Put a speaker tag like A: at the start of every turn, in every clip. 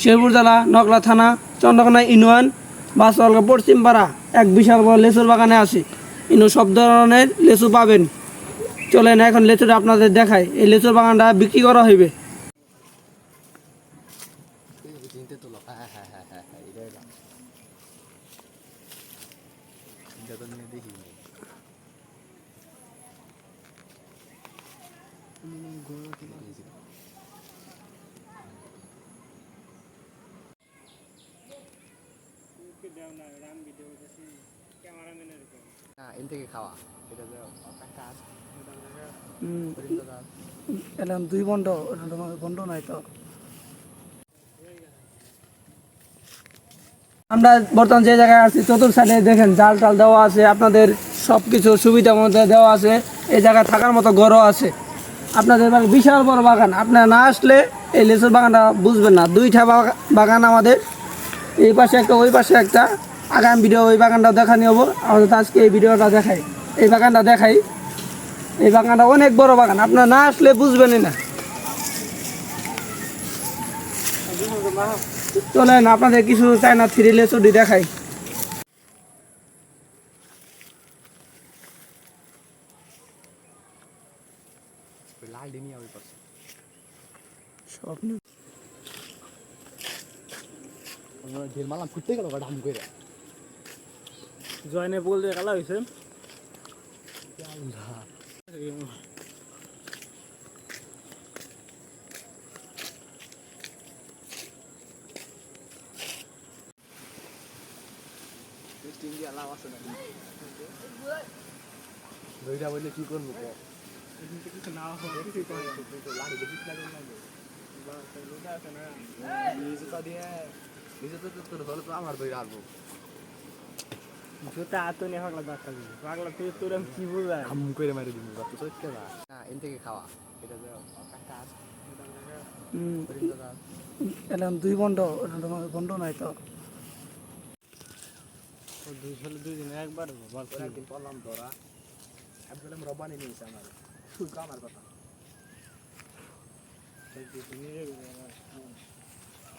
A: শেরপুর জেলা নকলা থানা, চন্দ্রকোনা ইউনিয়ন পশ্চিম পাড়া, এক বিশাল বড় লেচুর বাগানে আছে। ইনু সব ধরনের লেচু পাবেন। চলেন এখন লেচুটা আপনাদের দেখাই। এই লেচুর বাগানটা বিক্রি করা হইবে।
B: না এন থেকে খাওয়া এটা যে কাজ
A: এলাম দুই বন্ড বন্ড নাই তো। আমরা বর্তমান যে জায়গায় আছি চতুর্থ সাইডে দেখেন, জাল টাল দেওয়া আছে, আপনাদের সব কিছু সুবিধা মধ্যে দেওয়া আছে, এই জায়গায় থাকার মতো ঘরও আছে। আপনাদের বিশাল বড় বাগান, আপনারা না আসলে এই লেচুর বাগানটা বুঝবেন না। দুইটা বাগা- বাগান আমাদের এই পাশে একটা ওই পাশে একটা। আগামী ভিডিও ওই বাগানটা দেখা নিয়ে হব। আমাদের আজকে এই ভিডিওটা দেখাই। এই বাগানটা দেখাই। এই বাগানটা অনেক বড় বাগান। আপনার না আসলে বুঝবেনই না। চলেন আপনাদের কিছু চায়না থ্রি লেচুডি দেখাই।
B: লাল ঢেল মারলাম ফুটতে গেল ডাম করে
A: জয়নে বলতে কালা হয়েছে
B: দইটা বললে কি করব কো নিজে দিয়ে নিজে তো তোর হলে তো আমার দই রাখব
A: জুতা হাত পাগলা দেখা দিবি পাগলা তুই তোর আমি কি বুঝাই
B: আম করে মারি দিবি বাপ তো কে না না এন থেকে খাওয়া। এটা যে কাজ
A: এলাম দুই বন্ড বন্ড নাই তো।
C: দুই সালে দুই দিনে একবার
B: ধরা রবানি নিয়েছে আমার কথা। তো-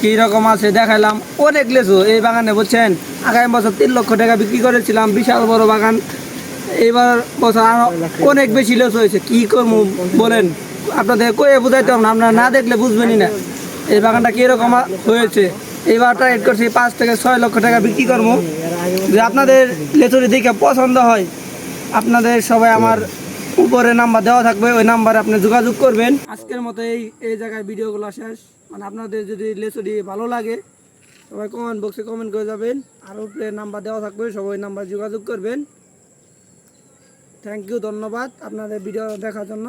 C: কী
A: রকম আছে দেখাইলাম। অনেক লেচু এই বাগানে, বুঝছেন? আগামী বছর তিন লক্ষ টাকা বিক্রি করেছিলাম, বিশাল বড় বাগান। এইবার বছর আরও অনেক বেশি লেচু হয়েছে, কি করব বলেন? আপনাদের কয়ে বুঝাইতে না, আপনারা না দেখলে বুঝবেনই না। এই বাগানটা কীরকম হয়েছে? এইবার টার্গেট করছি পাঁচ থেকে ছয় লক্ষ টাকা বিক্রি করব। যে আপনাদের লেচুরি দেখে পছন্দ হয়, আপনাদের সবাই আমার উপরে নাম্বার দেওয়া থাকবে, ওই নাম্বারে আপনি যোগাযোগ করবেন। আজকের মতো এই এই জায়গায় ভিডিওগুলো শেষ। মানে আপনাদের যদি লেসুডি ভালো লাগে, সবাই কমেন্ট বক্সে কমেন্ট করে যাবেন। আর উপরে নাম্বার দেওয়া থাকবে, সবাই নাম্বার যোগাযোগ করবেন। থ্যাংক ইউ ধন্যবাদ আপনাদের ভিডিও দেখার জন্য।